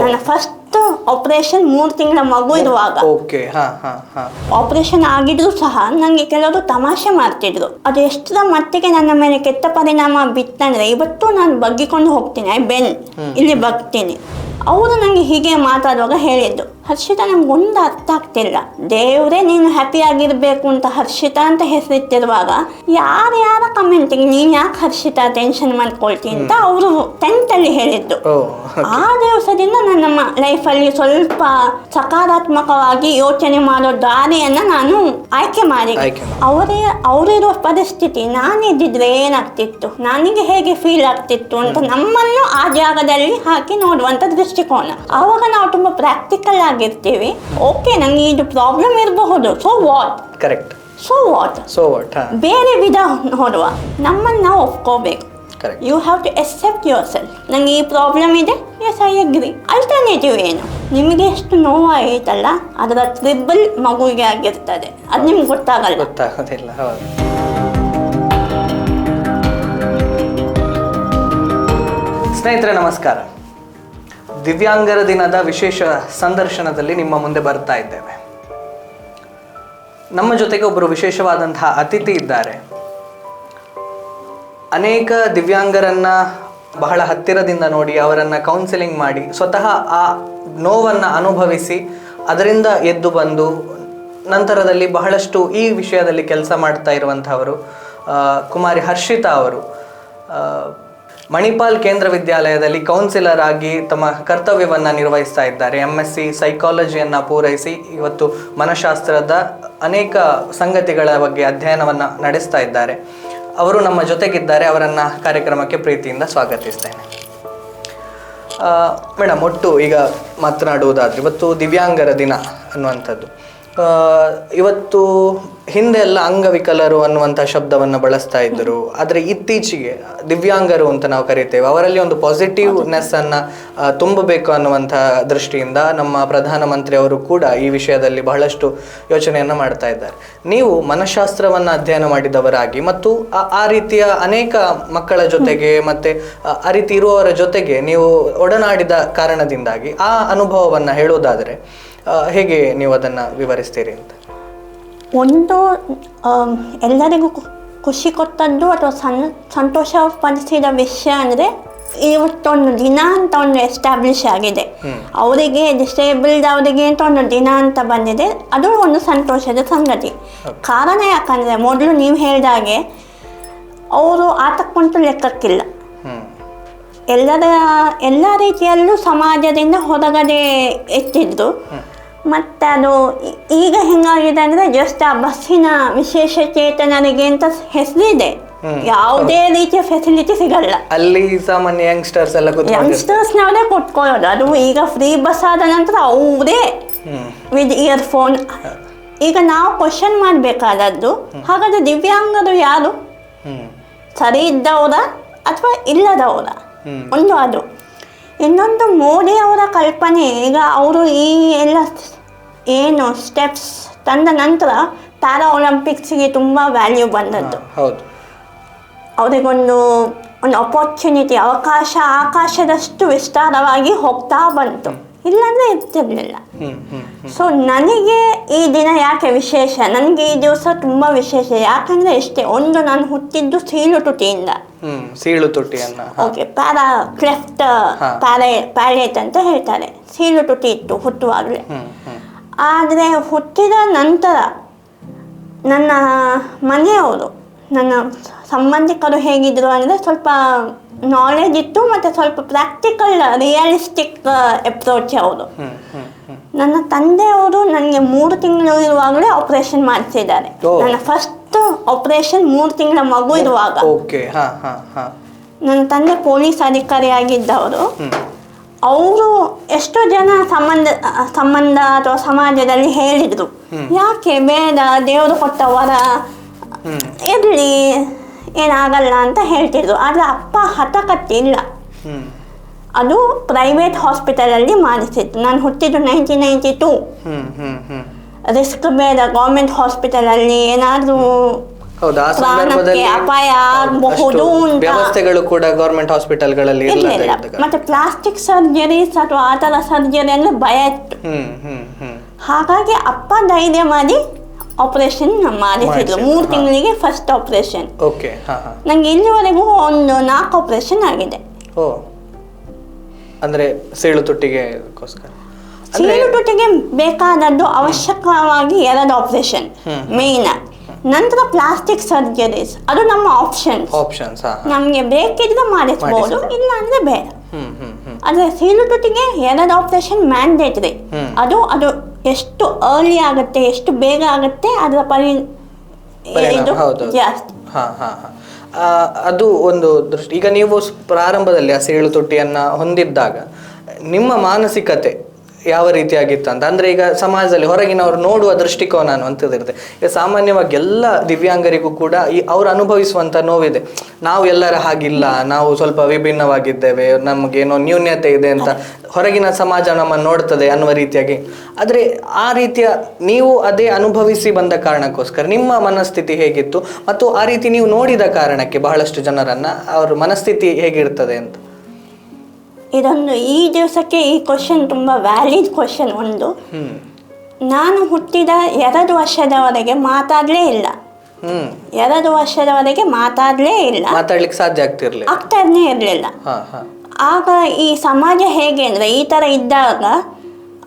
ನನ್ನ first operation ಮೂರು ತಿಂಗಳ ಮಗು ಇರುವಾಗ. ಓಕೆ ಹಾ ಹಾ ಹಾ. ಆಪರೇಷನ್ ಆಗಿದ್ರು ಸಹ ನನಗೆ ಕೆಲವರು ತಮಾಷೆ ಮಾಡ್ತಿದ್ರು. ಅದು ಎಷ್ಟರ ಮಟ್ಟಿಗೆ ನನ್ನ ಮೇಲೆ ಕೆಟ್ಟ ಪರಿಣಾಮ ಬಿತ್ತಂದ್ರೆ ಇವತ್ತು ನಾನು ಬಗ್ಗಿಕೊಂಡು ಹೋಗ್ತೀನಿ ಐ ಬೆನ್. ಇಲ್ಲಿ ಬಗ್ತೀನಿ. ಅವರು ನನಗೆ ಹೀಗೆ ಮಾತಾಡುವಾಗ ಹೇಳಿದ್ದು ಹರ್ಷಿತಾ ನಮ್ಗೆ ಒಂದು ಅರ್ಥ ಆಗ್ತಿಲ್ಲ. ದೇವರೇ ನೀನು ಹ್ಯಾಪಿ ಆಗಿರ್ಬೇಕು ಅಂತ ಹರ್ಷಿತಾ ಅಂತ ಹೆಸರಿಟ್ಟಿರುವಾಗ ಯಾರ್ಯಾರ ಕಮೆಂಟಿಗೆ ನೀನ್ ಯಾಕೆ ಹರ್ಷಿತಾ ಟೆನ್ಷನ್ ಮಾಡ್ಕೊಳ್ತಿ ಅಂತ ಅವರು ಟೆಂತಲ್ಲಿ ಹೇಳಿದ್ದು. ಆ ದಿವಸದಿಂದ ನನ್ನ ಲೈಫಲ್ಲಿ ಸ್ವಲ್ಪ ಸಕಾರಾತ್ಮಕವಾಗಿ ಯೋಚನೆ ಮಾಡೋ ದಾರಿಯನ್ನ ನಾನು ಆಯ್ಕೆ ಮಾಡಿ ಅವರೇ ಅವರಿರುವ ಪರಿಸ್ಥಿತಿ ನಾನಿದ್ದಿದ್ರೆ ಏನಾಗ್ತಿತ್ತು? ನನಗೆ ಹೇಗೆ ಫೀಲ್ ಆಗ್ತಿತ್ತು ಅಂತ ನಮ್ಮನ್ನು ಆ ಜಾಗದಲ್ಲಿ ಹಾಕಿ ನೋಡುವಂತ ದೃಷ್ಟಿಕೋನ. ಆವಾಗ ನಾವು ತುಂಬಾ ಪ್ರಾಕ್ಟಿಕಲ್ ಆಗಿರ್ತೀವಿ. ಓಕೆ ನಂಗೆ ಇದು ಪ್ರಾಬ್ಲಮ್ ಇರಬಹುದು. So what correct so what so what ಹಾ. ಬೇರೆ ವಿಧ ನೋಡುವ. ನಮ್ಮನ್ನು ನಾವು ಒಪ್ಕೋಬೇಕು. You have to accept yourself ನಂಗೆ ಈ ಪ್ರಾಬ್ಲಮ್ ಇದೆ. ಎಸ್ ಐ ಎಗ್ರಿ ಅಲ್ಟರ್ನೇಟಿವ್ ಏನು? ನಿಮಗೆ ಎಷ್ಟು ನೋವಾಯಿತಲ್ಲ ಅದರ ತ್ರಿಬಲ್ ಮಗುವಿಗೆ ಆಗಿರ್ತದೆ. ಅದು ನಿಮ್ಗೆ ಗೊತ್ತಾಗಲ್ಲ. ಗೊತ್ತಾಗೋದಿಲ್ಲ ಹೌದು. ಸ್ನೇಹಿತರೆ ನಮಸ್ಕಾರ. ದಿವ್ಯಾಂಗರ ದಿನದ ವಿಶೇಷ ಸಂದರ್ಶನದಲ್ಲಿ ನಿಮ್ಮ ಮುಂದೆ ಬರ್ತಾ ಇದ್ದೇವೆ. ನಮ್ಮ ಜೊತೆಗೆ ಒಬ್ಬರು ವಿಶೇಷವಾದಂತಹ ಅತಿಥಿ ಇದ್ದಾರೆ. ಅನೇಕ ದಿವ್ಯಾಂಗರನ್ನ ಬಹಳ ಹತ್ತಿರದಿಂದ ನೋಡಿ ಅವರನ್ನು ಕೌನ್ಸಿಲಿಂಗ್ ಮಾಡಿ ಸ್ವತಃ ಆ ನೋವನ್ನು ಅನುಭವಿಸಿ ಅದರಿಂದ ಎದ್ದು ಬಂದು ನಂತರದಲ್ಲಿ ಬಹಳಷ್ಟು ಈ ವಿಷಯದಲ್ಲಿ ಕೆಲಸ ಮಾಡ್ತಾ ಇರುವಂಥವರು ಕುಮಾರಿ ಹರ್ಷಿತಾ ಅವರು ಮಣಿಪಾಲ್ ಕೇಂದ್ರ ವಿದ್ಯಾಲಯದಲ್ಲಿ ಕೌನ್ಸಿಲರ್ ಆಗಿ ತಮ್ಮ ಕರ್ತವ್ಯವನ್ನು ನಿರ್ವಹಿಸ್ತಾ ಇದ್ದಾರೆ. ಎಂ ಎಸ್ ಸಿ ಸೈಕಾಲಜಿಯನ್ನು ಪೂರೈಸಿ ಇವತ್ತು ಮನಃಶಾಸ್ತ್ರದ ಅನೇಕ ಸಂಗತಿಗಳ ಬಗ್ಗೆ ಅಧ್ಯಯನವನ್ನು ನಡೆಸ್ತಾ ಇದ್ದಾರೆ. ಅವರು ನಮ್ಮ ಜೊತೆಗಿದ್ದಾರೆ. ಅವರನ್ನು ಕಾರ್ಯಕ್ರಮಕ್ಕೆ ಪ್ರೀತಿಯಿಂದ ಸ್ವಾಗತಿಸ್ತೇನೆ. ಮೇಡಮ್ ಒಟ್ಟು ಈಗ ಮಾತನಾಡುವುದಾದ್ರೆ, ಇವತ್ತು ದಿವ್ಯಾಂಗರ ದಿನ ಅನ್ನುವಂಥದ್ದು. ಇವತ್ತು ಹಿಂದೆ ಎಲ್ಲ ಅಂಗವಿಕಲರು ಅನ್ನುವಂಥ ಶಬ್ದವನ್ನು ಬಳಸ್ತಾ ಇದ್ದರು. ಆದರೆ ಇತ್ತೀಚೆಗೆ ದಿವ್ಯಾಂಗರು ಅಂತ ನಾವು ಕರಿತೇವೆ. ಅವರಲ್ಲಿ ಒಂದು ಪಾಸಿಟಿವ್ನೆಸ್ ಅನ್ನು ತುಂಬಬೇಕು ಅನ್ನುವಂಥ ದೃಷ್ಟಿಯಿಂದ ನಮ್ಮ ಪ್ರಧಾನಮಂತ್ರಿ ಅವರು ಕೂಡ ಈ ವಿಷಯದಲ್ಲಿ ಬಹಳಷ್ಟು ಯೋಚನೆಯನ್ನು ಮಾಡ್ತಾ ಇದ್ದಾರೆ. ನೀವು ಮನಃಶಾಸ್ತ್ರವನ್ನು ಅಧ್ಯಯನ ಮಾಡಿದವರಾಗಿ ಮತ್ತು ಆ- ರೀತಿಯ ಅನೇಕ ಮಕ್ಕಳ ಜೊತೆಗೆ ಮತ್ತೆ ಆ- ರೀತಿ ಇರುವವರ ಜೊತೆಗೆ ನೀವು ಒಡನಾಡಿದ ಕಾರಣದಿಂದಾಗಿ ಆ ಅನುಭವವನ್ನು ಹೇಳೋದಾದರೆ ಹೇಗೆ ನೀವು ಅದನ್ನು ವಿವರಿಸ್ತೀರಿ ಅಂತ? ಒಂದು ಎಲ್ಲರಿಗೂ ಖುಷಿ ಕೊಟ್ಟದ್ದು ಅಥವಾ ಸನ್ ಸಂತೋಷಪಡಿಸಿದ ವಿಷಯ ಅಂದರೆ ಇವತ್ತೊಂದು ದಿನ ಅಂತ ಒಂದು ಎಸ್ಟಾಬ್ಲಿಷ್ ಆಗಿದೆ. ಅವರಿಗೆ ಡಿಸೇಬಲ್ಡ್ ಅವರಿಗೆ ಅಂತ ಒಂದು ದಿನ ಅಂತ ಬಂದಿದೆ. ಅದು ಒಂದು ಸಂತೋಷದ ಸಂಗತಿ. ಕಾರಣ ಯಾಕಂದರೆ ಮೊದಲು ನೀವು ಹೇಳಿದಾಗೆ ಅವರು ಆತಕ್ಕಂತೂ ಲೆಕ್ಕಕ್ಕಿಲ್ಲ. ಎಲ್ಲರ ಎಲ್ಲ ರೀತಿಯಲ್ಲೂ ಸಮಾಜದಿಂದ ಹೊರಗಡೆ ಎತ್ತಿದ್ರು ಮತ್ತು ಅದು ಈಗ ಹೆಂಗಾಗಿದೆ ಅಂದರೆ ಜಸ್ಟ್ ಆ ಬಸ್ಸಿನ ವಿಶೇಷ ಚೇತನರಿಗೆ ಅಂತ ಹೆಸರಿದೆ ಯಾವುದೇ ರೀತಿಯ ಫೆಸಿಲಿಟಿ ಸಿಗಲ್ಲ. ಅಲ್ಲಿ ಸಾಮಾನ್ಯ ಯಂಗ್ಸ್ಟರ್ಸ್ ಎಲ್ಲ ಯಂಗ್ಸ್ಟರ್ಸ್ ಯಂಗ್ಸ್ಟರ್ಸ್ನವರೇ ಕೊಟ್ಕೊಳ್ಳೋದು ಅದು ಈಗ ಫ್ರೀ ಬಸ್ ಆದ ನಂತರ ಅವರೇ ವಿತ್ ಇಯರ್ಫೋನ್ ಈಗ ನಾವು ಕ್ವಶನ್ ಮಾಡಬೇಕಾದದ್ದು ಹಾಗಾದ್ರೆ ದಿವ್ಯಾಂಗರು ಯಾರು? ಸರಿ ಇದ್ದವರ ಅಥವಾ ಇಲ್ಲದವರ. ಒಂದು ಅದು. ಇನ್ನೊಂದು ಮೋದಿ ಅವರ ಕಲ್ಪನೆ ಈಗ ಅವರು ಈ ಎಲ್ಲ ಏನು ಸ್ಟೆಪ್ಸ್ ತಂದ ನಂತರ ಪ್ಯಾರಾ ಒಲಿಂಪಿಕ್ಸ್ಗೆ ತುಂಬ ವ್ಯಾಲ್ಯೂ ಬಂದದ್ದು. ಹೌದು. ಅವರಿಗೊಂದು ಒಂದು ಅಪರ್ಚುನಿಟಿ ಅವಕಾಶ ಆಕಾಶದಷ್ಟು ವಿಸ್ತಾರವಾಗಿ ಹೋಗ್ತಾ ಬಂತು. ಇಲ್ಲಾಂದ್ರೆ ಇರ್ತಿರ್ಲಿಲ್ಲ ಸೊ ನನಗೆ ಈ ದಿನ ಯಾಕೆ ವಿಶೇಷ? ನನಗೆ ಈ ದಿವಸ ತುಂಬ ವಿಶೇಷ. ಯಾಕಂದ್ರೆ ಇಷ್ಟೇ ಒಂದು ನಾನು ಹುಟ್ಟಿದ್ದು ಸೀಳು ತುಟಿಯಿಂದ. ಸೀಳು ತುಟಿಯನ್ನ. ಓಕೆ ಪ್ಯಾರಾ ಕ್ಲೆಫ್ಟ್. ಪ್ಯಾರೆ ಪ್ಯಾಲೇಟ್ ಅಂತ ಹೇಳ್ತಾರೆ. ಸೀಳು ತುಟಿ ಇತ್ತು ಹುಟ್ಟುವಾಗಲೇ. ಆದರೆ ಹುಟ್ಟಿದ ನಂತರ ನನ್ನ ಮನೆಯವರು ನನ್ನ ಸಂಬಂಧಿಕರು ಹೇಗಿದ್ರು ಅಂದರೆ ಸ್ವಲ್ಪ ನಾಲೆಜ್ ಇತ್ತು ಮತ್ತು ಸ್ವಲ್ಪ ಪ್ರಾಕ್ಟಿಕಲ್ ರಿಯಲಿಸ್ಟಿಕ್ ಅಪ್ರೋಚ್ ಅವರು ನನ್ನ ತಂದೆಯವರು ನನಗೆ ಮೂರು ತಿಂಗಳು ಇರುವಾಗಲೇ ಆಪರೇಷನ್ ಮಾಡಿಸಿದ್ದಾರೆ. ನನ್ನ ಫಸ್ಟ್ ಆಪರೇಷನ್ ಮೂರು ತಿಂಗಳ ಮಗು ಇರುವಾಗ. ನನ್ನ ತಂದೆ ಪೊಲೀಸ್ ಅಧಿಕಾರಿ ಆಗಿದ್ದವರು. ಅವರು ಎಷ್ಟೋ ಜನ ಸಂಬಂಧ ಸಂಬಂಧ ಅಥವಾ ಸಮಾಜದಲ್ಲಿ ಹೇಳಿದರು. ಯಾಕೆ ಬೇಡ ದೇವರು ಕೊಟ್ಟ ವರ ಇರಲಿ. ಏನಾಗಲ್ಲ ಅಂತ ಹೇಳ್ತಿದ್ರು. ಆದರೆ ಅಪ್ಪ ಹತಕತ್ತಿಲ್ಲ. ಅದು ಪ್ರೈವೇಟ್ ಹಾಸ್ಪಿಟಲಲ್ಲಿ ಮಾಡಿಸಿತ್ತು ನಾನು ಹುಟ್ಟಿದ್ದು ನೈನ್ಟೀನ್ ನೈಂಟಿ ಟೂ ರಿಸ್ಕ್ ಬೇಡ. ಗೌರ್ಮೆಂಟ್ ಹಾಸ್ಪಿಟಲಲ್ಲಿ ಏನಾದರೂ ಅಪಾಯ ಹೌದು, ಆಗಬಹುದು ವ್ಯವಸ್ಥೆಗಳು ಕೂಡ ಗೌರ್ಮೆಂಟ್ ಹಾಸ್ಪಿಟಲ್ಗಳಲ್ಲಿ ಮತ್ತೆ ಪ್ಲಾಸ್ಟಿಕ್ ಸರ್ಜರೀಸ್ ಅಥವಾ ಆ ಥರ ಸರ್ಜರಿ ಅಂದ್ರೆ ಭಯ ಇತ್ತು. ಹಾಗಾಗಿ ಅಪ್ಪ ಧೈರ್ಯ ಮಾಡಿ ಆಪರೇಷನ್ ಮಾಡಿಸಿದ್ರು. ಮೂರು. ತಿಂಗಳಿಗೆ ಫಸ್ಟ್ ಆಪರೇಷನ್ ಓಕೆ ನಂಗೆ ಇಲ್ಲಿವರೆಗೂ ಒಂದು ನಾಲ್ಕು ಆಪರೇಷನ್ ಆಗಿದೆ. ಓ. ಅಂದ್ರೆ ಸೇಳು ತುಟ್ಟಿಗೆಗೋಸ್ಕರ? ಸೇಳು ತುಟ್ಟಿಗೆ ಬೇಕಾದದ್ದು ಅವಶ್ಯಕವಾಗಿ ಎರಡು ಆಪರೇಷನ್ ಮೇನ್ ನಂತರ ಪ್ಲಾಸ್ಟಿಕ್ ಸರ್ಜರೀಸ್ ಅದು ನಮ್ಮ ಆಪ್ಷನ್ ಆಪ್ಷನ್ಸ್. ನಮಗೆ ಬೇಕಿದ್ರೆ ಮಾಡಿಸಬಹುದು ಮಾಡಿಸ್ಬೋದು. ಇಲ್ಲ ಅಂದ್ರೆ ಬೇಡ. ಹ್ಮ್ ಹ್ಮ್ ಹ್ಮ್. ಆದರೆ ಸೀಳುಟುಟಿಗೆ ಎರಡು ಆಪರೇಷನ್ ಮ್ಯಾಂಡೇಟ್ರಿ. ಅದು ಅದು ಎಷ್ಟು ಅರ್ಲಿ ಆಗುತ್ತೆ ಎಷ್ಟು ಬೇಗ ಆಗುತ್ತೆ ಅದರ ಪರಿ. ಜಾಸ್ತಿ. ಅದು ಒಂದು ದೃಷ್ಟಿ. ಈಗ ನೀವು ಪ್ರಾರಂಭದಲ್ಲಿ ಆ ಸೀಳು ತೊಟ್ಟಿಯನ್ನ ಹೊಂದಿದ್ದಾಗ ನಿಮ್ಮ ಮಾನಸಿಕತೆ ಯಾವ ರೀತಿಯಾಗಿತ್ತು ಅಂತ? ಅಂದ್ರೆ ಈಗ ಸಮಾಜದಲ್ಲಿ ಹೊರಗಿನವರು ನೋಡುವ ದೃಷ್ಟಿಕೋನ ಅನ್ನುವಂಥದ್ದಿರುತ್ತೆ ಈಗ ಸಾಮಾನ್ಯವಾಗಿ ಎಲ್ಲ ದಿವ್ಯಾಂಗರಿಗೂ ಕೂಡ ಈ ಅವ್ರು ಅನುಭವಿಸುವಂತ ನೋವಿದೆ. ನಾವು ಎಲ್ಲರ ಹಾಗಿಲ್ಲ, ನಾವು ಸ್ವಲ್ಪ ವಿಭಿನ್ನವಾಗಿದ್ದೇವೆ, ನಮಗೇನೋ ನ್ಯೂನ್ಯತೆ ಇದೆ ಅಂತ ಹೊರಗಿನ ಸಮಾಜ ನಮ್ಮನ್ನು ನೋಡ್ತದೆ ಅನ್ನುವ ರೀತಿಯಾಗಿ. ಆದರೆ ಆ ರೀತಿಯ ನೀವು ಅದೇ ಅನುಭವಿಸಿ ಬಂದ ಕಾರಣಕ್ಕೋಸ್ಕರ ನಿಮ್ಮ ಮನಸ್ಥಿತಿ ಹೇಗಿತ್ತು? ಮತ್ತು ಆ ರೀತಿ ನೀವು ನೋಡಿದ ಕಾರಣಕ್ಕೆ ಬಹಳಷ್ಟು ಜನರನ್ನ ಅವ್ರ ಮನಸ್ಥಿತಿ ಹೇಗಿರ್ತದೆ ಅಂತ? ಇದೊಂದು ಈ ದಿವಸಕ್ಕೆ ಈ ಕ್ವಶನ್ ತುಂಬ ವ್ಯಾಲಿಡ್ ಕ್ವಶನ್ ಒಂದು. ನಾನು ಹುಟ್ಟಿದ ಎರಡು ವರ್ಷದವರೆಗೆ ಮಾತಾಡಲೇ ಇಲ್ಲ. ಎರಡು ವರ್ಷದವರೆಗೆ ಮಾತಾಡಲೇ ಇಲ್ಲ. ಮಾತಾಡ್ಲಿಕ್ಕೆ ಸಾಧ್ಯ ಆಗ್ತಿರ್ಲಿಲ್ಲ. ಆಗ್ತಾನೇ ಇರಲಿಲ್ಲ. ಆಗ ಈ ಸಮಾಜ ಹೇಗೆ ಅಂದರೆ ಈ ಥರ ಇದ್ದಾಗ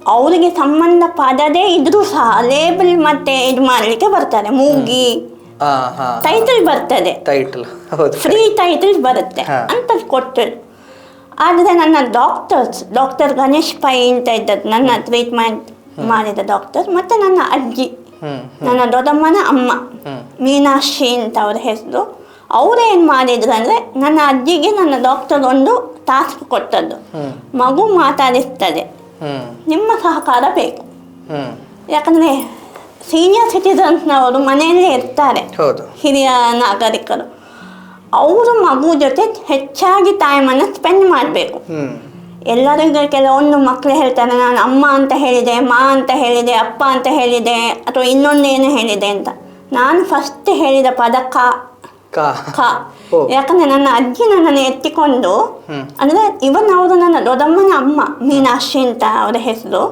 ಅವರಿಗೆ ಸಂಬಂಧ ಪದದೇ ಇದ್ರೂ ಸಹ ಲೇಬಲ್ ಮತ್ತೆ ಇದು ಮಾಡಲಿಕ್ಕೆ ಬರ್ತಾರೆ. ಮೂಗಿ ಟೈಟಲ್ ಬರ್ತದೆ. ಟೈಟಲ್ ಫ್ರೀ ಟೈಟಲ್ ಬರುತ್ತೆ. ಅಂತ ಕೊಟ್ಟರು. ಆದರೆ ನನ್ನ ಡಾಕ್ಟರ್ಸ್ ಡಾಕ್ಟರ್ ಗಣೇಶ್ ಪೈ ಅಂತ ಇದ್ದದ್ದು. ನನ್ನ ಟ್ರೀಟ್ಮೆಂಟ್ ಮಾಡಿದ ಡಾಕ್ಟರ್ ಮತ್ತು ನನ್ನ ಅಜ್ಜಿ. ನನ್ನ ದೊಡ್ಡಮ್ಮನ ಅಮ್ಮ. ಮೀನಾಕ್ಷಿ ಅಂತ ಅವ್ರ ಹೆಸರು. ಅವರೇನು ಮಾಡಿದ್ರು ಅಂದರೆ ನನ್ನ ಅಜ್ಜಿಗೆ ನನ್ನ ಡಾಕ್ಟರ್ ಒಂದು ಟಾಸ್ಕ್ ಕೊಟ್ಟದ್ದು. ಮಗು ಮಾತಾಡಿಸ್ತದೆ. ನಿಮ್ಮ ಸಹಕಾರ ಬೇಕು. ಯಾಕಂದರೆ ಸೀನಿಯರ್ ಸಿಟಿಸನ್ಸ್ನವರು ಮನೆಯಲ್ಲೇ ಇರ್ತಾರೆ. ಹಿರಿಯ ನಾಗರಿಕರು. ಅವರು ಮಗು ಜೊತೆ ಹೆಚ್ಚಾಗಿ ಟೈಮನ್ನು ಸ್ಪೆಂಡ್ ಮಾಡಬೇಕು. ಎಲ್ಲರೂ ಎಲ್ಲರಿಗೂ ಕೆಲವೊಂದು ಮಕ್ಕಳು ಹೇಳ್ತಾರೆ ನಾನು ಅಮ್ಮ ಅಂತ ಹೇಳಿದೆ ಮಾ ಅಂತ ಹೇಳಿದೆ ಅಪ್ಪ ಅಂತ ಹೇಳಿದೆ ಅಥವಾ ಇನ್ನೊಂದೇನು ಹೇಳಿದೆ ಅಂತ. ನಾನು ಫಸ್ಟ್ ಹೇಳಿದ ಪದ ಕ. ಕ. ಯಾಕಂದ್ರೆ ನನ್ನ ಅಜ್ಜಿ ನನ್ನನ್ನು ಎತ್ತಿಕೊಂಡು ಅಂದರೆ ಇವನ್ ಅವರು ನನ್ನ ದೊಡ್ಡಮ್ಮನ ಅಮ್ಮ ಮೀನಾಕ್ಷಿ ಅಂತ ಅವರ ಹೆಸರು.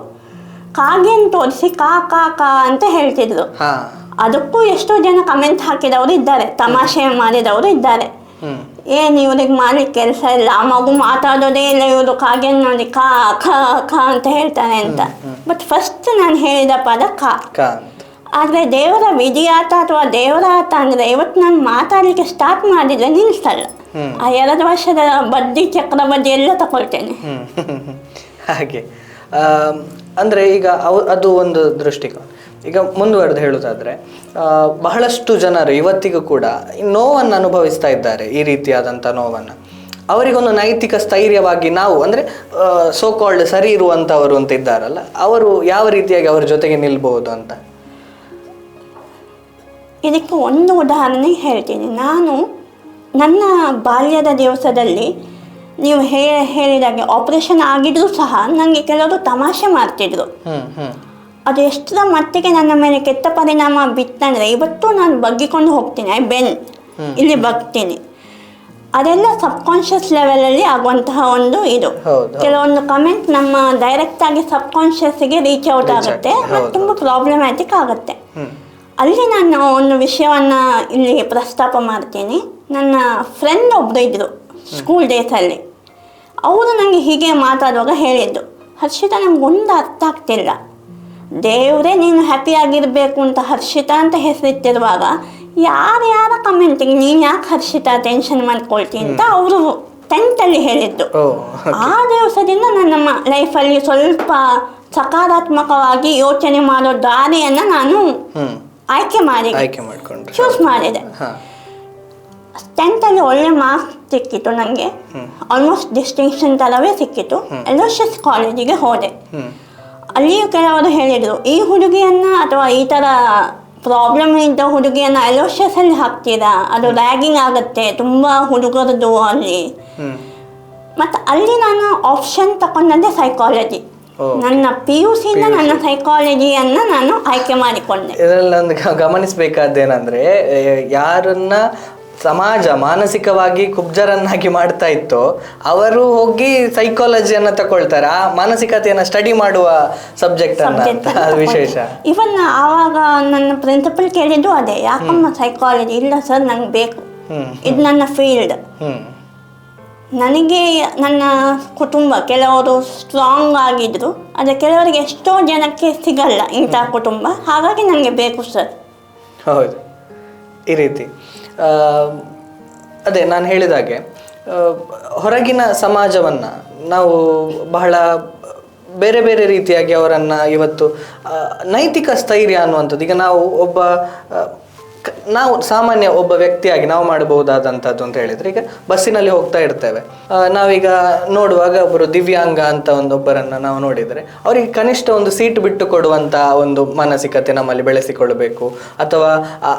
ಕಾಗೆ ತೋರಿಸಿ ಕಾ ಕಾ ಕಾ ಅಂತ ಹೇಳ್ತಿದ್ರು. ಅದಕ್ಕೂ ಎಷ್ಟೋ ಜನ ಕಮೆಂಟ್ ಹಾಕಿದವರು ಇದ್ದಾರೆ ತಮಾಷೆ ಮಾಡಿದವರು ಇದ್ದಾರೆ. ಏನು ಇವ್ರಿಗೆ ಮಾಡ್ಲಿಕ್ಕೆ ಕೆಲಸ ಇಲ್ಲ ಆ ಮಗು ಮಾತಾಡೋದೇ ಇಲ್ಲ ಇವರು ಕಾಗೆ ನೋಡಿ ಕಾ ಖ ಖ ಅಂತ ಹೇಳ್ತಾರೆ ಅಂತ. ಬಟ್ ಫಸ್ಟ್ ನಾನು ಹೇಳಿದ ಪದ ಕಾ. ಆದ್ರೆ ದೇವರ ವಿಧಿಯಾಟ ಅಥವಾ ದೇವರ ಆಟ ಅಂದರೆ ಇವತ್ತು ನಾನು ಮಾತಾಡಲಿಕ್ಕೆ ಸ್ಟಾರ್ಟ್ ಮಾಡಿದರೆ ನಿಲ್ಲಿಸಲ್ಲ ಹ್ಮ್. ಆ ಎರಡು ವರ್ಷದ ಬಡ್ಡಿ ಚಕ್ರ ಬಡ್ಡಿ ಎಲ್ಲ ತಗೊಳ್ತೇನೆ. ಹಾಗೆ. ಅಂದರೆ ಅಂದ್ರೆ ಈಗ ಅವು ಅದು ಒಂದು ದೃಷ್ಟಿಕೋನ. ಈಗ ಮುಂದುವರೆದು ಹೇಳುವುದಾದ್ರೆ ಬಹಳಷ್ಟು ಜನರು ಇವತ್ತಿಗೂ ಕೂಡ ನೋವನ್ನು ಅನುಭವಿಸ್ತಾ ಇದ್ದಾರೆ ಈ ರೀತಿಯಾದಂಥ ನೋವನ್ನು. ಅವರಿಗೊಂದು ನೈತಿಕ ಸ್ಥೈರ್ಯವಾಗಿ ನಾವು ಅಂದರೆ ಸೋ ಕಾಲ್ಡ್ ಸರಿ ಇರುವಂಥವರು ಅಂತ ಇದ್ದಾರಲ್ಲ ಅವರು ಯಾವ ರೀತಿಯಾಗಿ ಅವರ ಜೊತೆಗೆ ನಿಲ್ಬಹುದು ಅಂತ? ಇದಕ್ಕೆ ಒಂದು ಉದಾಹರಣೆ ಹೇಳ್ತೀನಿ. ನಾನು ನನ್ನ ಬಾಲ್ಯದ ದಿವಸದಲ್ಲಿ ನೀವು ಹೇ ಹೇಳಿದಾಗೆ ಆಪರೇಷನ್ ಆಗಿದ್ರೂ ಸಹ ನನಗೆ ಕೆಲವರು ತಮಾಷೆ ಮಾಡ್ತಿದ್ರು. ಅದು ಎಷ್ಟರ ಮಟ್ಟಿಗೆ ನನ್ನ ಮೇಲೆ ಕೆಟ್ಟ ಪರಿಣಾಮ ಬಿತ್ತಂದರೆ ಇವತ್ತು ನಾನು ಬಗ್ಗಿಕೊಂಡು ಹೋಗ್ತೀನಿ ಐ ಬೆನ್ ಇಲ್ಲಿ ಬಗ್ತೀನಿ. ಅದೆಲ್ಲ ಸಬ್ಕಾನ್ಷಿಯಸ್ ಲೆವೆಲಲ್ಲಿ ಆಗುವಂತಹ ಒಂದು ಇದು. ಕೆಲವೊಂದು ಕಮೆಂಟ್ ನಮ್ಮ ಡೈರೆಕ್ಟ್ ಆಗಿ ಸಬ್ಕಾನ್ಷಿಯಸ್ಗೆ ರೀಚ್ ಔಟ್ ಆಗುತ್ತೆ ಮತ್ತು. ತುಂಬ ಪ್ರಾಬ್ಲಮ್ಯಾಟಿಕ್ ಆಗುತ್ತೆ. ಅಲ್ಲಿ ನಾನು ಒಂದು ವಿಷಯವನ್ನು ಇಲ್ಲಿ ಪ್ರಸ್ತಾಪ ಮಾಡ್ತೀನಿ. ನನ್ನ ಫ್ರೆಂಡ್ ಒಬ್ಬರು ಇದ್ದರು ಸ್ಕೂಲ್ ಡೇಸಲ್ಲಿ ಅವರು ನನಗೆ ಹೀಗೆ ಮಾತಾಡುವಾಗ ಹೇಳಿದ್ದು ಹರ್ಷಿತ ನಮ್ಗೆ ಒಂದು ಅರ್ಥ ಆಗ್ತಿಲ್ಲ. ದೇವರೇ ನೀನು ಹ್ಯಾಪಿಯಾಗಿರಬೇಕು ಅಂತ ಹರ್ಷಿತಾ ಅಂತ ಹೆಸರಿಟ್ಟಿರುವಾಗ ಯಾರ್ಯಾರ ಕಮೆಂಟಿಗೆ ನೀನು ಯಾಕೆ ಹರ್ಷಿತಾ ಟೆನ್ಷನ್ ಮಾಡ್ಕೊಳ್ತಿ ಅಂತ ಅವರು ಟೆಂತಲ್ಲಿ ಹೇಳಿದ್ದು. ಆ ದಿವಸದಿಂದ ನನ್ನ ಲೈಫಲ್ಲಿ ಸ್ವಲ್ಪ ಸಕಾರಾತ್ಮಕವಾಗಿ ಯೋಚನೆ ಮಾಡೋ ದಾರಿಯನ್ನು ನಾನು ಆಯ್ಕೆ ಮಾಡಿ ಚೂಸ್ ಮಾಡಿದೆ. ಟೆಂತಲ್ಲಿ ಒಳ್ಳೆ ಮಾರ್ಕ್ಸ್ ಸಿಕ್ಕಿತ್ತು ನನಗೆ ಆಲ್ಮೋಸ್ಟ್ ಡಿಸ್ಟಿಂಕ್ಷನ್ ಥರವೇ ಸಿಕ್ಕಿತು ಎಲೋಷಿಯಸ್ ಕಾಲೇಜಿಗೆ ಹೋದೆ. ಅಲ್ಲಿಯೂ ಕೆಲವರು ಹೇಳಿದರು ಈ ಹುಡುಗಿಯನ್ನು ಅಥವಾ ಈ ಥರ ಪ್ರಾಬ್ಲಮ್ ಇದ್ದ ಹುಡುಗಿಯನ್ನು ಅಲೋಷಿಯಸಲ್ಲಿ ಹಾಕ್ತೀರಾ? ಅದು ರ್ಯಾಗಿಂಗ್ ಆಗುತ್ತೆ ತುಂಬ ಹುಡುಗರದು ಅಲ್ಲಿ. ಮತ್ತೆ ಅಲ್ಲಿ ನಾನು ಆಪ್ಷನ್ ತಗೊಂಡದ್ದೇ ಸೈಕಾಲಜಿ ನನ್ನ ಪಿ ಯು ಸಿಯಿಂದ ನನ್ನ ಸೈಕಾಲಜಿಯನ್ನ ನಾನು ಆಯ್ಕೆ ಮಾಡಿಕೊಂಡೆ. ಇದರಲ್ಲಿ ಒಂದು ಗಮನಿಸ್ಬೇಕಾದ್ದೇನಂದ್ರೆ ಯಾರನ್ನ ಸಮಾಜ ಮಾನಸಿಕವಾಗಿ ಕುಬ್ಜರನ್ನಾಗಿ ಮಾಡ್ತಾ ಇತ್ತು ಅವರು ಹೋಗಿ ಸೈಕಾಲಜಿಯನ್ನ ತಗೊಳ್ತಾರೆ ಆ ಮಾನಸಿಕತೆಯನ್ನ ಸ್ಟಡಿ ಮಾಡುವ ಸಬ್ಜೆಕ್ಟ್ ಅನ್ನ ಅಂತ ಅದು ವಿಶೇಷ. ಇವನ್ ಆವಾಗ ನನ್ನ ಪ್ರಿನ್ಸಿಪಲ್ ಕೇಳಿದ್ದು ಅದೇ ಯಾಕಮ್ಮ ಸೈಕಾಲಜಿ ಇಲ್ಲ ಸರ್ ನಂಗೆ ಬೇಕು. ಇದು ನನ್ನ ಫೀಲ್ಡ್ ನನಗೆ ನನ್ನ ಕುಟುಂಬ ಕೆಲವರು ಸ್ಟ್ರಾಂಗ್ ಆಗಿದ್ರು ಆದರೆ ಕೆಲವರಿಗೆ ಎಷ್ಟೋ ಜನಕ್ಕೆ ಸಿಗಲ್ಲ ಇಂಥ ಕುಟುಂಬ. ಹಾಗಾಗಿ ನನಗೆ ಬೇಕು ಸರ್ ಹೌದು. ಈ ರೀತಿ. ಅದೇ ನಾನು ಹೇಳಿದಾಗೆ ಹಾಗೆ ಹೊರಗಿನ ಸಮಾಜವನ್ನು ನಾವು ಬಹಳ ಬೇರೆ ಬೇರೆ ರೀತಿಯಾಗಿ ಅವರನ್ನು ಇವತ್ತು ನೈತಿಕ ಸ್ಥೈರ್ಯ ಅನ್ನುವಂಥದ್ದು. ಈಗ ನಾವು ಒಬ್ಬ ನಾವು ಸಾಮಾನ್ಯ ಒಬ್ಬ ವ್ಯಕ್ತಿಯಾಗಿ ನಾವು ಮಾಡಬಹುದಾದಂಥದ್ದು ಅಂತ ಹೇಳಿದ್ರೆ ಈಗ ಬಸ್ಸಿನಲ್ಲಿ ಹೋಗ್ತಾ ಇರ್ತೇವೆ. ನಾವೀಗ ನೋಡುವಾಗ ಒಬ್ಬರು ದಿವ್ಯಾಂಗ ಅಂತ ಒಂದೊಬ್ಬರನ್ನು ನಾವು ನೋಡಿದರೆ ಅವರಿಗೆ ಕನಿಷ್ಠ ಒಂದು ಸೀಟ್ ಬಿಟ್ಟು ಕೊಡುವಂಥ ಒಂದು ಮಾನಸಿಕತೆ ನಮ್ಮಲ್ಲಿ ಬೆಳೆಸಿಕೊಳ್ಳಬೇಕು ಅಥವಾ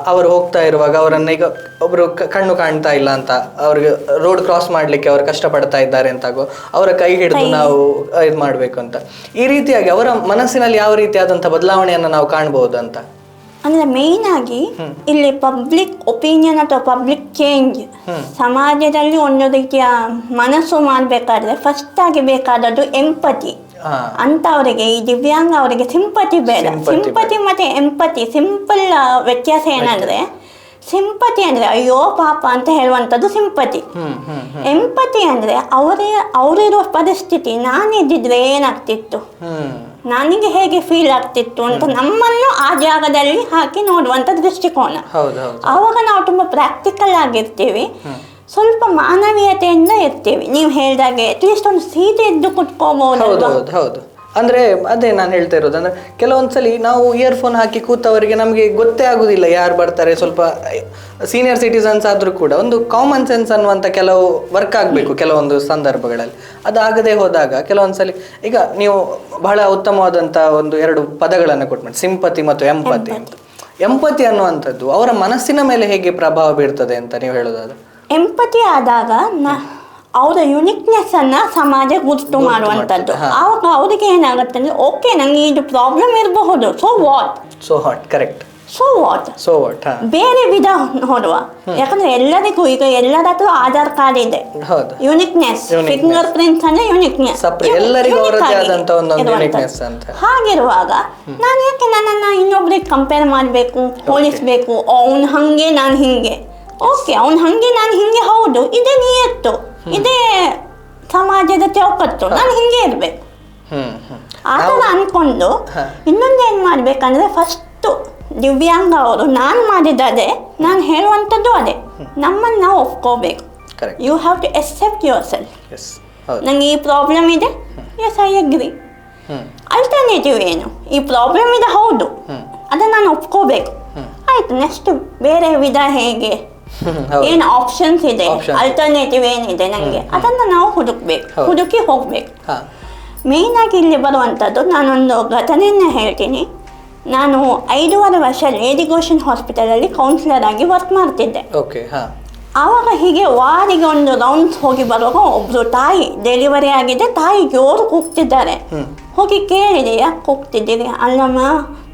ಅವರು ಹೋಗ್ತಾ ಇರುವಾಗ ಅವರನ್ನು ಈಗ ಒಬ್ರು ಕಣ್ಣು ಕಾಣ್ತಾ ಇಲ್ಲ ಅಂತ ಅವ್ರಿಗೆ ರೋಡ್ ಕ್ರಾಸ್ ಮಾಡ್ಲಿಕ್ಕೆ ಅವರು ಕಷ್ಟಪಡ್ತಾ ಇದ್ದಾರೆ ಅಂತಾಗೋ ಅವರ ಕೈ ಹಿಡಿದು ನಾವು ಇದು ಮಾಡಬೇಕು ಅಂತ ಈ ರೀತಿಯಾಗಿ ಅವರ ಮನಸ್ಸಿನಲ್ಲಿ ಯಾವ ರೀತಿಯಾದಂಥ ಬದಲಾವಣೆಯನ್ನು ನಾವು ಕಾಣಬಹುದು ಅಂತ ಅಂದರೆ ಮೇನ್ ಆಗಿ ಇಲ್ಲಿ ಪಬ್ಲಿಕ್ ಒಪಿನಿಯನ್ ಅಥವಾ ಪಬ್ಲಿಕ್ ಚೇಂಜ್ ಸಮಾಜದಲ್ಲಿ ಒಂದು ರೀತಿಯ ಮನಸ್ಸು ಮಾಡಬೇಕಾದ್ರೆ ಫಸ್ಟ್ ಆಗಿ ಬೇಕಾದದ್ದು ಎಂಪತಿ ಅಂತ ಅವರಿಗೆ ಈ ದಿವ್ಯಾಂಗ ಅವರಿಗೆ ಸಿಂಪತಿ ಬೇಡ. ಸಿಂಪತಿ ಮತ್ತೆ ಎಂಪತಿ ಸಿಂಪಲ್ ವ್ಯತ್ಯಾಸ ಏನಂದ್ರೆ ಸಿಂಪತಿ ಅಂದ್ರೆ ಅಯ್ಯೋ ಪಾಪ ಅಂತ ಹೇಳುವಂತದ್ದು ಸಿಂಪತಿ ಎಂಪತಿ ಅಂದ್ರೆ ಅವರೇ ಅವರಿರುವ ಪರಿಸ್ಥಿತಿ ನಾನಿದ್ದಿದ್ರೆ ಏನಾಗ್ತಿತ್ತು? ನನಗೆ ಹೇಗೆ ಫೀಲ್ ಆಗ್ತಿತ್ತು ಅಂತ ನಮ್ಮನ್ನು ಆ ಜಾಗದಲ್ಲಿ ಹಾಕಿ ನೋಡುವಂತ ದೃಷ್ಟಿಕೋನ. ಆವಾಗ ನಾವು ತುಂಬ ಪ್ರಾಕ್ಟಿಕಲ್ ಆಗಿರ್ತೀವಿ. ಸ್ವಲ್ಪ ಮಾನವೀಯತೆಯಿಂದ ಇರ್ತೀವಿ. ನೀವು ಹೇಳಿದಾಗೆ ಅಟ್ಲೀಸ್ಟ್ ಒಂದು ಸೀಟೆ ಎದ್ದು ಹೌದು ಕುತ್ಕೋಬಹುದು ಹೌದು ಹೌದು. ಅಂದ್ರೆ ಅದೇ ನಾನು ಹೇಳ್ತಾ ಇರೋದು ಅಂದರೆ ಕೆಲವೊಂದು ಸಲ ನಾವು ಇಯರ್ಫೋನ್ ಹಾಕಿ ಕೂತವರಿಗೆ ನಮಗೆ ಗೊತ್ತೇ ಆಗೋದಿಲ್ಲ ಯಾರು ಬರ್ತಾರೆ ಸ್ವಲ್ಪ ಸೀನಿಯರ್ ಸಿಟಿಸನ್ಸ್ ಆದ್ರೂ ಕೂಡ ಒಂದು ಕಾಮನ್ ಸೆನ್ಸ್ ಅನ್ನುವಂಥ ಕೆಲವು ವರ್ಕ್ ಆಗಬೇಕು ಕೆಲವೊಂದು ಸಂದರ್ಭಗಳಲ್ಲಿ. ಅದಾಗದೆ ಹೋದಾಗ ಕೆಲವೊಂದು ಸಲ ಈಗ ನೀವು ಬಹಳ ಉತ್ತಮವಾದಂಥ ಒಂದು ಎರಡು ಪದಗಳನ್ನು ಕೊಟ್ಬಿಟ್ಟು ಸಿಂಪತಿ ಮತ್ತು ಎಂಪತಿ ಅಂತ. ಎಂಪತಿ ಅನ್ನುವಂಥದ್ದು ಅವರ ಮನಸ್ಸಿನ ಮೇಲೆ ಹೇಗೆ ಪ್ರಭಾವ ಬೀರ್ತದೆ ಅಂತ ನೀವು ಹೇಳೋದಾದ್ರೆ? ಎಂಪತಿ ಆದಾಗ ಅವರ ಯುನಿಕ್ನೆಸ್ ಅನ್ನ ಸಮಾಜ ಗುರುತು ಮಾಡುವಂಥದ್ದು. ಆವಾಗ ಅವರಿಗೆ ಏನಾಗುತ್ತೆ ಅಂದ್ರೆ ಓಕೆ ನಂಗೆ ಇದು ಪ್ರಾಬ್ಲಮ್ ಇರಬಹುದು. So what so hot correct so what so what ಬೇರೆ ವಿಧ ನೋಡುವ. ಯಾಕಂದ್ರೆ ಎಲ್ಲರಿಗೂ ಈಗ ಎಲ್ಲರ ಹತ್ರ ಆಧಾರ್ ಕಾರ್ಡ್ ಇದೆ. ಯುನಿಕ್ನೆಸ್. ಫಿಂಗರ್ ಪ್ರಿಂಟ್ಸ್ ಅಂದ್ರೆ ಯುನಿಕ್ನೆಸ್. ಹಾಗಿರುವಾಗ ನಾನು ಯಾಕೆ ನನ್ನನ್ನ ಇನ್ನೊಬ್ರಿಗೆ ಕಂಪೇರ್ ಮಾಡಬೇಕು ಹೋಲಿಸ್ಬೇಕು? ಅವ್ನು ಹಂಗೆ ನಾನು ಹಿಂಗೆ. ಓಕೆ ಅವ್ನು ಹಂಗೆ ನಾನು ಹಿಂಗೆ. ಹೌದು ಇದೇ ನಿಯತ್ತು. ಇದೇ ಸಮಾಜದ ಚೌಕಟ್ಟು ನಾನು ಹಿಂಗೆ ಇರಬೇಕು. ಆ ಥರ. ಇನ್ನೊಂದು ಏನು ಮಾಡ್ಬೇಕಂದ್ರೆ ಫಸ್ಟು ದಿವ್ಯಾಂಗ ಅವರು ನಾನು ಮಾಡಿದ್ದದೆ ನಾನು ಹೇಳುವಂಥದ್ದು ಅದೇ. ನಮ್ಮನ್ನು ನಾವು ಒಪ್ಕೋಬೇಕು. You have to accept yourself ನಂಗೆ ಈ ಪ್ರಾಬ್ಲಮ್ ಇದೆ. ಎಸ್ ಐ ಅಗ್ರಿ ಅಲ್ಟರ್ನೇಟಿವ್ ಏನು? ಈ ಪ್ರಾಬ್ಲಮ್ ಇದೆ ಹೌದು. ಅದನ್ನು ನಾನು ಒಪ್ಕೋಬೇಕು. ಆಯ್ತು ನೆಕ್ಸ್ಟ್ ಬೇರೆ ವಿಧ ಹೇಗೆ? ಏನು ಆಪ್ಷನ್ಸ್ ಇದೆ. ಅಲ್ಟರ್ನೇಟಿವ್ ಏನಿದೆ ನನಗೆ ಅದನ್ನ ನಾವು ಹುಡುಕ್ಬೇಕು. ಹುಡುಕಿ ಹೋಗ್ಬೇಕು. ಮೇನ್ ಆಗಿ ಇಲ್ಲಿ ಬರುವಂಥದ್ದು ನಾನೊಂದು ಘಟನೆಯನ್ನು ಹೇಳ್ತೀನಿ. ನಾನು ಐದೂವರೆ ವರ್ಷ ಲೇಡಿ ಗೋಷನ್ ಹಾಸ್ಪಿಟಲಲ್ಲಿ ಕೌನ್ಸಿಲರ್ ಆಗಿ ವರ್ಕ್ ಮಾಡ್ತಿದ್ದೆ. ಓಕೆ ಹಾ. ಆವಾಗ ಹೀಗೆ ವಾರಿಗೆ ಒಂದು ರೌಂಡ್ಸ್ ಹೋಗಿ ಬರುವಾಗ ಒಬ್ಬರು ತಾಯಿ ಡೆಲಿವರಿ ಆಗಿದೆ ತಾಯಿ ಜೋರು ಕೂಗ್ತಿದ್ದಾರೆ. ಹೋಗಿ ಕೇಳಿದೆ ಯಾಕೆ ಕೂಗ್ತಿದ್ದೀರಿ? ಅಲ್ಲಮ್ಮ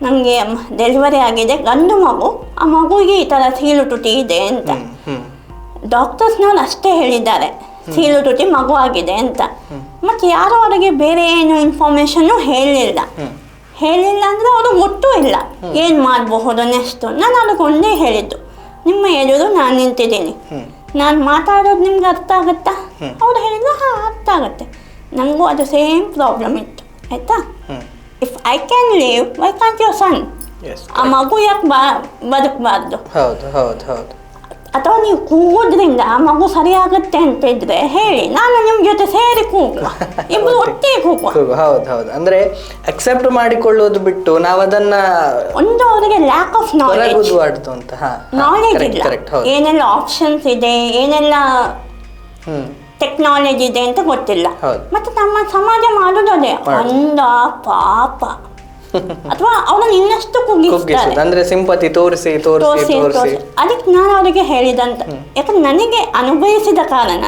ನನಗೆ ಡೆಲಿವರಿ ಆಗಿದೆ ಗಂಡು ಮಗು ಆ ಮಗುಗೆ ಈ ಥರ ಸೀಳು ತುಟಿ ಇದೆ ಅಂತ. ಡಾಕ್ಟರ್ಸ್ನವ್ರು ಅಷ್ಟೇ ಹೇಳಿದ್ದಾರೆ ಸೀಳು ತುಟಿ ಮಗು ಆಗಿದೆ ಅಂತ. ಮತ್ತು ಯಾರು ಅವರಿಗೆ ಬೇರೆ ಏನು ಇನ್ಫಾರ್ಮೇಷನ್ನು ಹೇಳಿಲ್ಲ. ಹೇಳಿಲ್ಲ ಅಂದರೆ ಅವರು ಗೊತ್ತೂ ಇಲ್ಲ. ಏನು ಮಾಡಬಹುದು ನೆಕ್ಸ್ಟು ನಾನು ಒಂದೇ ಹೇಳಿದ್ದು. ನಿಮ್ಮ ಎದುರು ನಾನು ನಿಂತಿದ್ದೀನಿ. ನಾನು ಮಾತಾಡೋದು ನಿಮ್ಗೆ ಅರ್ಥ ಆಗುತ್ತಾ? ಅವ್ರು ಹೇಳಿದ್ರು ಹಾಂ ಅರ್ಥ ಆಗುತ್ತೆ. ನನಗೂ ಅದು ಸೇಮ್ ಪ್ರಾಬ್ಲಮ್ ಇತ್ತು. ಆಯಿತಾ? If I can leave why can't your son ಆ ಮಗು ಯಾಕೆ ಬಾ ಬದುಕಬಾರ್ದು? ಹೌದು ಹೌದು ಹೌದು. ಅಥವಾ ನೀವು ಕೂಗೋದ್ರಿಂದ ಮಗು ಸರಿ ಆಗುತ್ತೆ ಅಂತ ಇದ್ರೆ ಹೇಳಿ ನಾನು ನಿಮ್ಮ ಜೊತೆ ಸೇರಿ ಕೂಗುವ ಇಬ್ಬರು ಒಟ್ಟಿಗೆ ಕೂಗುವ ಕೂಗು, ಹೌದು ಹೌದು ಅಂದ್ರೆ ಅಕ್ಸೆಪ್ಟ್ ಮಾಡಿಕೊಳ್ಳೋದು ಬಿಟ್ಟು ನಾವು ಅದನ್ನ ಒಂದು ಅವರಿಗೆ ಲ್ಯಾಕ್ ಆಫ್ ನಾಲೆಜ್ ಅಂತ ನಾಲೆಜ್ ಇಲ್ಲ ಏನೆಲ್ಲ ಆಪ್ಷನ್ಸ್ ಇದೆ ಏನೆಲ್ಲ ಟೆಕ್ನಾಲಜಿ ಇದೆ ಅಂತ ಗೊತ್ತಿಲ್ಲ. ಮತ್ತೆ ನಮ್ಮ ಸಮಾಜ ಮಾಡೋದು. ಅದೇ ಅಂದ ಪಾಪ. ಅಥವಾ ಅವನನ್ನು ಇನ್ನಷ್ಟು ಕುಗ್ಗಿಸ್ತಾರೆ. ಅಂದ್ರೆ ಸಿಂಪತಿ ತೋರಿಸಿ ತೋರಿಸಿ ಅದಕ್ಕೆ ನಾನು ಅವರಿಗೆ ಹೇಳಿದಂತ ಯಾಕಂದ್ರೆ ನನಗೆ ಅನುಭವಿಸಿದ ಕಾರಣ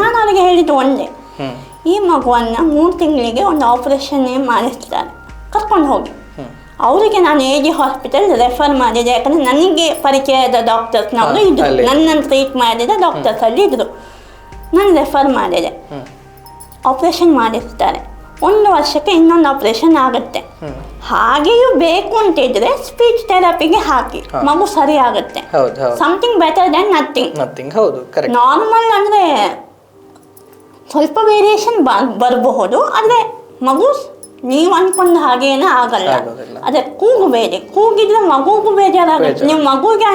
ನಾನು ಅವರಿಗೆ ಹೇಳಿದ್ದು ಒಂದೇ. ಈ ಮಗುವನ್ನ ಮೂರು ತಿಂಗಳಿಗೆ ಒಂದು ಆಪರೇಷನ್ ಮಾಡಿಸ್ತಾರೆ ಕರ್ಕೊಂಡು ಹೋಗಿ. ಅವರಿಗೆ ನಾನು ಎ ಜಿ ಹಾಸ್ಪಿಟಲ್ ರೆಫರ್ ಮಾಡಿದೆ? ಯಾಕಂದ್ರೆ ನನಗೆ ಪರಿಚಯದ ಡಾಕ್ಟರ್ಸ್ನವರು ಅಲ್ಲಿ. ನನ್ನನ್ನು ಟ್ರೀಟ್ ಮಾಡಿದ ಡಾಕ್ಟರ್ಸ್ ಅಲ್ಲಿ ಇದ್ರು. ನಾನು ರೆಫರ್ ಮಾಡಿದೆ. ಆಪರೇಷನ್ ಮಾಡಿಸ್ತಾರೆ. ಒಂದು ವರ್ಷಕ್ಕೆ ಇನ್ನೊಂದು ಆಪರೇಷನ್ ಆಗುತ್ತೆ. ಹಾಗೆಯೂ ಬೇಕು ಅಂತಿದ್ರೆ ಸ್ಪೀಚ್ ಥೆರಪಿಗೆ ಹಾಕಿ. ಮಗು ಸರಿ ಆಗುತ್ತೆ. ಹೌದು ಹೌದು. Something better than nothing nothing ಹೌದು ಕರೆಕ್ಟ್ ನಾರ್ಮಲ್ ಅಂದ್ರೆ ಸ್ವಲ್ಪ ವೇರಿಯೇಷನ್ ಬರಬಹುದು. ಅಂದ್ರೆ ಮಗು ನೀವು ಅನ್ಕೊಂಡ ಹಾಗೇನ ಆಗಲ್ಲ. ಆಗೋದಿಲ್ಲ. ಅದೇ ಕೂಗು ಬೇರೆ. ಕೂಗಿದ್ರೆ ಮಗುಗೂ ಬೇಜಾರಾಗುತ್ತೆ ಬೇಜಾರು. ನೀವು ಮಗುಗೆ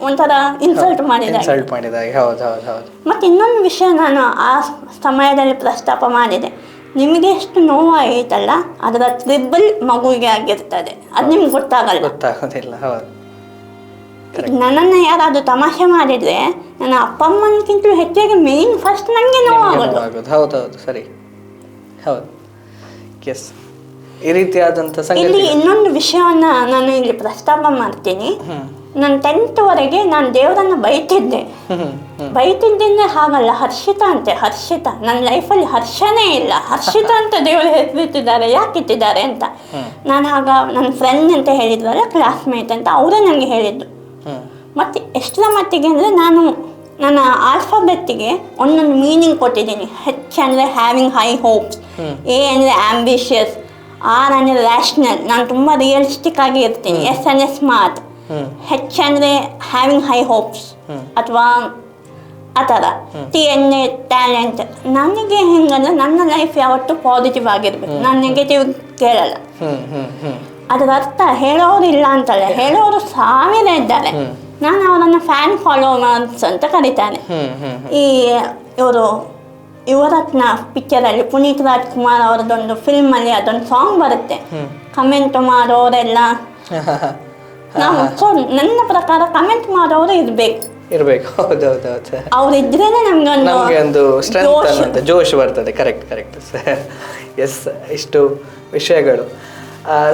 ಒಂಥರ ಇನ್ಸಲ್ಟ್ ಮಾಡಿದಾಗ. ಇನ್ಸಲ್ಟ್ ಮಾಡಿದಾಗ. ಹೌದು ಹೌದು ಹೌದು. ಮತ್ತು ಇನ್ನೊಂದು ವಿಷಯ ನಾನು ಆ ಸಮಯದಲ್ಲಿ ಪ್ರಸ್ತಾಪ ಮಾಡಿದೆ. ನಿಮಗೆ ಎಷ್ಟು ನೋವು ಆಯಿತಲ್ಲ ಅದರ ತ್ರಿಬಲ್ ಮಗುವಿಗೆ ಆಗಿರ್ತದೆ. ಅದು ನಿಮ್ಗೆ ಗೊತ್ತಾಗಲ್ಲ. ಗೊತ್ತಾಗೋದಿಲ್ಲ ಹೌದು. ನನ್ನನ್ನು ಯಾರಾದರೂ ತಮಾಷೆ ಮಾಡಿದರೆ ನನ್ನ ಅಪ್ಪ ಅಮ್ಮನಕ್ಕಿಂತಲೂ ಹೆಚ್ಚಾಗಿ ಮೇನ್ ಫಸ್ಟ್ ನನಗೆ ನೋವಾಗೋದು. ಹೌದು ಹೌದು ಸರಿ. ಹೌದು. ಎಸ್ ಈ ರೀತಿಯಾದಂಥ ಇಲ್ಲಿ ಇನ್ನೊಂದು ವಿಷಯವನ್ನ ನಾನು ಇಲ್ಲಿ ಪ್ರಸ್ತಾಪ ಮಾಡ್ತೀನಿ. ನಾನು ಟೆಂತ್ವರೆಗೆ ನಾನು ದೇವರನ್ನು ಬೈತಿದ್ದೆ. ಬೈತಿದ್ದೇನೆ ಬೈತಿದ್ದಿಂದ ಹಾಗಲ್ಲ ಹರ್ಷಿತ ಅಂತೆ ಹರ್ಷಿತ. ನನ್ನ ಲೈಫಲ್ಲಿ ಹರ್ಷನೇ ಇಲ್ಲ. ಹರ್ಷಿತ ಅಂತ ದೇವರು ಹೆಸರಿಟ್ಟಿದ್ದಾರೆ ಯಾಕೆ ಇಟ್ಟಿದ್ದಾರೆ ಅಂತ. ನಾನು ಆಗ ನನ್ನ ಫ್ರೆಂಡ್ ಅಂತ ಹೇಳಿದ್ವಲ್ಲ ಕ್ಲಾಸ್ಮೇಟ್ ಅಂತ ಅವರೇ ನನಗೆ ಹೇಳಿದ್ದು ಮತ್ತು ಎಷ್ಟರ ಮಟ್ಟಿಗೆ ಅಂದರೆ ನಾನು ನನ್ನ ಆಲ್ಫಾಬೆಟ್ಟಿಗೆ ಒಂದೊಂದು ಮೀನಿಂಗ್ ಕೊಟ್ಟಿದ್ದೀನಿ. ಹೆಚ್ ಅಂದರೆ ಹ್ಯಾವಿಂಗ್ ಹೈ ಹೋಪ್ಸ್. ಎ ಅಂದರೆ ಆಂಬಿಷಿಯಸ್ ಆರ್ ಅಂದರೆ ರ್ಯಾಷ್ನಲ್ ನಾನು ತುಂಬ ರಿಯಲಿಸ್ಟಿಕ್ ಆಗಿ ಇರ್ತೀನಿ. ಎಸ್ ಅಂದರೆ ಸ್ಮಾರ್ಟ್ ಹ್ಮ್ ಹೆಚ್ ಅಂದರೆ ಹ್ಯಾವಿಂಗ್ ಹೈ ಹೋಪ್ಸ್. ಅಥವಾ ಆ ಥರ ಟಿ ಎನ್ ಎ ಟ್ಯಾಲೆಂಟ್ ನನಗೆ ಹೆಂಗಂದ್ರೆ ನನ್ನ ಲೈಫ್ ಯಾವತ್ತೂ ಪಾಸಿಟಿವ್ ಆಗಿರ್ಬೇಕು. ನಾನು ನೆಗೆಟಿವ್ ಕೇಳಲ್ಲ. ಅದರ ಅರ್ಥ ಹೇಳೋರು ಇಲ್ಲ ಅಂತಲ್ಲ ಹೇಳೋರು ಸಾವಿರ ಇದ್ದಾರೆ. ನಾನು ಅವರನ್ನು ಫ್ಯಾನ್ ಫಾಲೋವರ್ಸ್ ಅಂತ ಕರೀತಾನೆ. ಈ ಇವರು ಯುವರತ್ನ ಪಿಕ್ಚರಲ್ಲಿ ಪುನೀತ್ ರಾಜ್ಕುಮಾರ್ ಅವರದೊಂದು ಫಿಲ್ಮಲ್ಲಿ ಅದೊಂದು ಸಾಂಗ್ ಬರುತ್ತೆ. ಕಮೆಂಟ್ ಮಾಡೋರೆಲ್ಲ ನಾವು ಸೊ ನನ್ನ ಪ್ರಕಾರ ಕಮೆಂಟ್ ಮಾಡೋರು ಇರಬೇಕು. ಇರ್ಬೇಕು. ಹೌದು ಹೌದು ಹೌದು. ಅವ್ರಿದ್ರೇನೆ ನಮಗೆ ಒಂದು ಸ್ಟ್ರೆಂತ್ ಜೋಶ್. ಬರ್ತದೆ. ಕರೆಕ್ಟ್ ಕರೆಕ್ಟ್ ಸರ್ ಎಸ್ ಇಷ್ಟು ವಿಷಯಗಳು.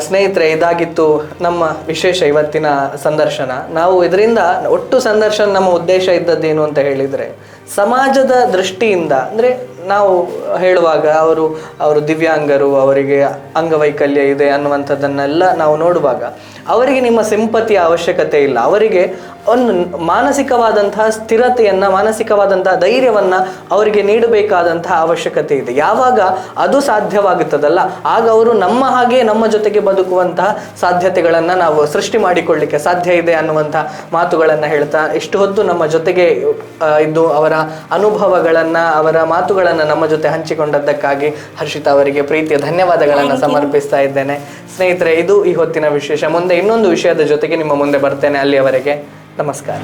ಸ್ನೇಹಿತರೆ ಇದಾಗಿತ್ತು ನಮ್ಮ ವಿಶೇಷ ಇವತ್ತಿನ ಸಂದರ್ಶನ. ನಾವು ಇದರಿಂದ ಒಟ್ಟು ಸಂದರ್ಶನ ನಮ್ಮ ಉದ್ದೇಶ ಇದ್ದದ್ದೇನು ಅಂತ ಹೇಳಿದರೆ ಸಮಾಜದ ದೃಷ್ಟಿಯಿಂದ ಅಂದರೆ ನಾವು ಹೇಳುವಾಗ ಅವರು ಅವರು ದಿವ್ಯಾಂಗರು ಅವರಿಗೆ ಅಂಗವೈಕಲ್ಯ ಇದೆ ಅನ್ನುವಂಥದ್ದನ್ನೆಲ್ಲ ನಾವು ನೋಡುವಾಗ ಅವರಿಗೆ ನಿಮ್ಮ ಸಿಂಪತಿಯ ಅವಶ್ಯಕತೆ ಇಲ್ಲ. ಅವರಿಗೆ ಒಂದು ಮಾನಸಿಕವಾದಂತಹ ಸ್ಥಿರತೆಯನ್ನು ಮಾನಸಿಕವಾದಂತಹ ಧೈರ್ಯವನ್ನ ಅವರಿಗೆ ನೀಡಬೇಕಾದಂತಹ ಅವಶ್ಯಕತೆ ಇದೆ. ಯಾವಾಗ ಅದು ಸಾಧ್ಯವಾಗುತ್ತದಲ್ಲ ಆಗ ಅವರು ನಮ್ಮ ಹಾಗೆ ನಮ್ಮ ಜೊತೆಗೆ ಬದುಕುವಂತಹ ಸಾಧ್ಯತೆಗಳನ್ನು ನಾವು ಸೃಷ್ಟಿ ಮಾಡಿಕೊಳ್ಳಿಕ್ಕೆ ಸಾಧ್ಯ ಇದೆ ಅನ್ನುವಂತಹ ಮಾತುಗಳನ್ನು ಹೇಳ್ತಾ ಇಷ್ಟು ಹೊತ್ತು ನಮ್ಮ ಜೊತೆಗೆ ಇದ್ದು ಅವರ ಅನುಭವಗಳನ್ನ ಅವರ ಮಾತುಗಳನ್ನ ನಮ್ಮ ಜೊತೆ ಹಂಚಿಕೊಂಡದ್ದಕ್ಕಾಗಿ ಹರ್ಷಿತಾ ಅವರಿಗೆ ಪ್ರೀತಿಯ ಧನ್ಯವಾದಗಳನ್ನು ಸಮರ್ಪಿಸ್ತಾ ಇದ್ದೇನೆ. ಸ್ನೇಹಿತರೆ ಇದು ಈ ಹೊತ್ತಿನ ವಿಶೇಷ. ಮುಂದೆ ಇನ್ನೊಂದು ವಿಷಯದ ಜೊತೆಗೆ ನಿಮ್ಮ ಮುಂದೆ ಬರ್ತೇನೆ ಅಲ್ಲಿಯವರೆಗೆ. Namaskar.